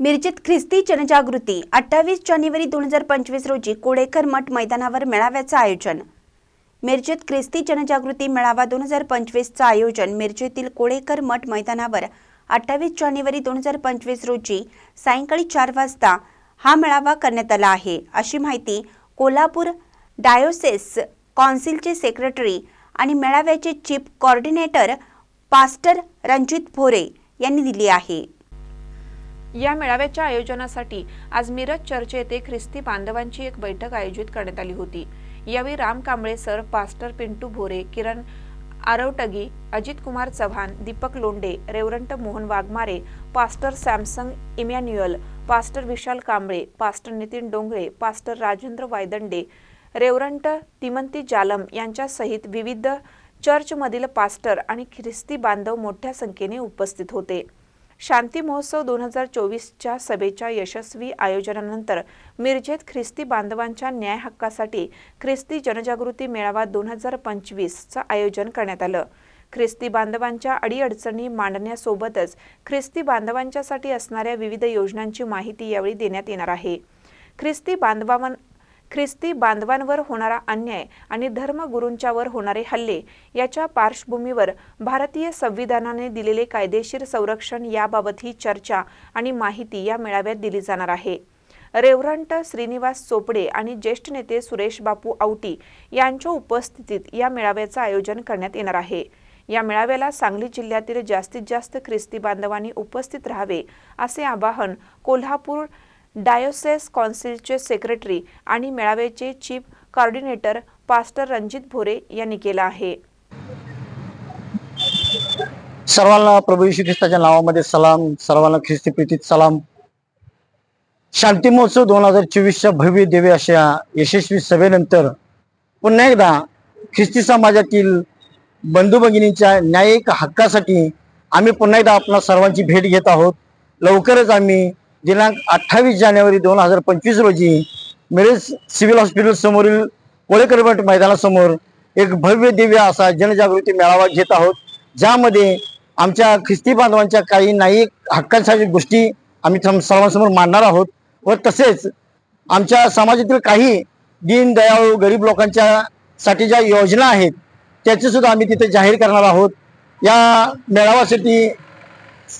मिरजेत ख्रिस्ती जनजागृती अठ्ठावीस जानेवारी दोन हजार पंचवीस रोजी कोडेकर मठ मैदानावर मेळाव्याचं आयोजन. मिरजेत ख्रिस्ती जनजागृती मेळावा दोन हजार पंचवीसचं आयोजन. मिरजेतील कोडेकर मठ मैदानावर अठ्ठावीस जानेवारी दोन हजार पंचवीस रोजी सायंकाळी चार वाजता हा मेळावा करण्यात आला आहे. अशी माहिती कोल्हापूर डायोसेस कॉन्सिलचे सेक्रेटरी आणि मेळाव्याचे chief coordinator pastor Ranjit Bhore यांनी दिली आहे. या मेळाव्याच्या आयोजनासाठी आज मिरज चर्च येथे ख्रिस्ती बांधवांची एक बैठक आयोजित करण्यात आली होती. यावेळी Ram Kamble sir pastor Pintu Bhore Kiran Aravatgi Ajit Kumar Chavan Deepak Londe reverend Mohan Waghmare pastor Samson Emmanuel pastor Vishal Kamble pastor Nitin Dongle pastor Rajendra Waydande reverend Timanti Jalam यांच्यासहित विविध चर्चमधील pastor आणि ख्रिस्ती बांधव मोठ्या संख्येने उपस्थित होते. शांती महोत्सव दोन हजार चोवीसच्या सभेच्या यशस्वी आयोजनानंतर मिरजेत ख्रिस्ती बांधवांच्या न्याय हक्कासाठी ख्रिस्ती जनजागृती मेळावा दोन हजार पंचवीसचं आयोजन करण्यात आलं. ख्रिस्ती बांधवांच्या अडीअडचणी मांडण्यासोबतच ख्रिस्ती बांधवांच्यासाठी असणाऱ्या विविध योजनांची माहिती यावेळी देण्यात येणार आहे. ख्रिस्ती बांधवां ख्रिस्ती बांधवांवर होणारा अन्याय आणि धर्मगुरूंच्यावर होणारे हल्ले याच्या पार्श्वभूमीवर भारतीय संविधानाने दिलेले कायदेशीर संरक्षण याबाबत ही चर्चा आणि माहिती या मेळाव्यात दिली जाणार आहे. रेवरंट श्रीनिवास चोपडे आणि ज्येष्ठ नेते सुरेश बापू आवटी यांच्या उपस्थितीत या मेळाव्याचं आयोजन करण्यात येणार आहे. या मेळाव्याला सांगली जिल्ह्यातील जास्तीत जास्त ख्रिस्ती बांधवांनी उपस्थित राहावे असे आवाहन कोल्हापूर डायोसेस कॉन्सिलचे सेक्रेटरी आणि मेळाव्याचे chief coordinator pastor Ranjit Bhore यांनी केला आहे. सर्वांना प्रभू येशू ख्रिस्ताच्या नावामध्ये सलाम सर्वांना ख्रिस्ती प्रीतीत सलाम. शांती महोत्सव दोन हजार चोवीसच्या भव्य देवी अशा यशस्वी सभेनंतर पुन्हा एकदा ख्रिस्ती समाजातील बंधू भगिनींच्या न्यायिक हक्कासाठी आम्ही पुन्हा एकदा आपल्या सर्वांची भेट घेत आहोत. लवकरच आम्ही दिनांक अठ्ठावीस जानेवारी दोन हजार पंचवीस रोजी मिरज सिव्हिल हॉस्पिटल समोरील कोळेकरमठ मैदानासमोर एक भव्य दिव्य असा जनजागृती मेळावा घेत आहोत. ज्यामध्ये आमच्या ख्रिस्ती बांधवांच्या काही नाही हक्कांसाठी गोष्टी आम्ही सर्वांसमोर मांडणार आहोत व तसेच आमच्या समाजातील काही दीनदयाळू गरीब लोकांच्या साठी ज्या योजना आहेत त्याचे सुद्धा आम्ही तिथे जाहीर करणार आहोत. या मेळाव्यासाठी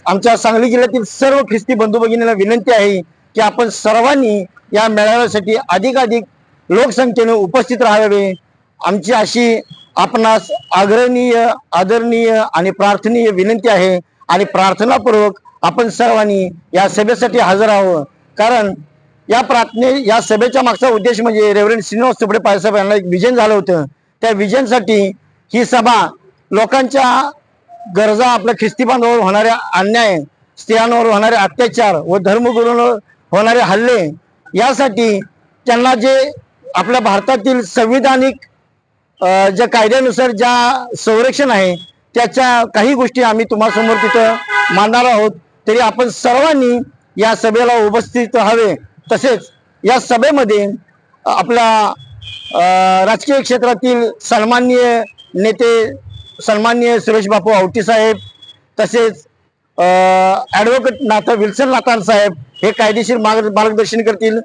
आमच्या सांगली जिल्ह्यातील सर्व ख्रिस्ती बंधू भगिनीला विनंती आहे की आपण सर्वांनी या मेळाव्यासाठी अधिकाधिक लोकसंख्येने उपस्थित राहावे. आमची अशी आपणास आग्रहणीय आदरणीय आणि प्रार्थनीय विनंती आहे आणि प्रार्थनापूर्वक आपण सर्वांनी या सभेसाठी हजर राहावं. कारण या प्रार्थने या सभेच्या मागचा उद्देश म्हणजे रेव्हरेंड श्रीनिवास तुपडे पायसाहेब यांना एक विजन झालं होतं. त्या विजनसाठी ही सभा लोकांच्या गरजा आपल्या ख्रिस्ती बांधवावर होणाऱ्या अन्याय स्त्रियांवर होणारे अत्याचार व धर्मगुरूंवर होणारे हल्ले यासाठी त्यांना जे आपल्या भारतातील संविधानिक ज्या कायद्यानुसार ज्या संरक्षण आहे त्याच्या काही गोष्टी आम्ही तुम्हासमोर तिथं मांडणार आहोत. तरी आपण सर्वांनी या सभेला उपस्थित हवे. तसेच या सभेमध्ये आपल्या राजकीय क्षेत्रातील सन्माननीय नेते सन्माननीय सुरेश बापू आवटी साहेब तसेच ॲडव्होकेट नाथ विल्सन नाथान साहेब हे कायदेशीर मार्ग मार्गदर्शन करतील.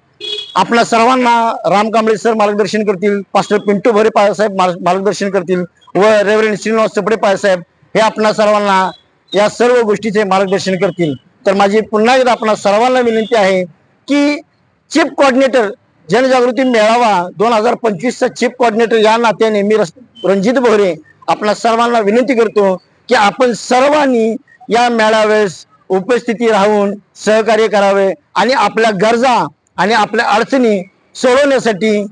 आपल्या सर्वांना राम कांबळे सर मार्गदर्शन करतील. पास्टर पिंटू भरे साहेब मार्गदर्शन करतील. व रेव्हरेंड श्रीनिवास चपडे साहेब हे आपणा सर्वांना या सर्व गोष्टीचे मार्गदर्शन करतील. तर माझी पुन्हा एकदा आपणा सर्वांना विनंती आहे की चीफ कॉर्डिनेटर जनजागृती मेळावा दोन हजार पंचवीसचा चीफ कॉर्डिनेटर या नात्याने मी रस- रणजित भोरे आपल्या सर्वांना विनंती करतो की आपण सर्वांनी या मेळाव्यास उपस्थिती राहून सहकार्य करावे आणि आपल्या गरजा आणि आपल्या अडचणी सोडवण्यासाठी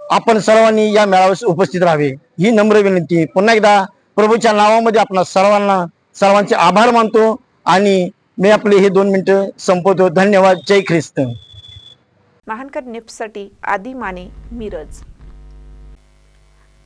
आपण सर्वांनी या मेळाव्यास उपस्थित राहावे. ही नम्र विनंती. पुन्हा एकदा प्रभूच्या नावामध्ये आपण सर्वांना सर्वांचे आभार मानतो आणि मी आपले हे दोन मिनिटं संपवतो. धन्यवाद. जय ख्रिस्त. महानकर निफ्टसाठी आदी माने मिरज.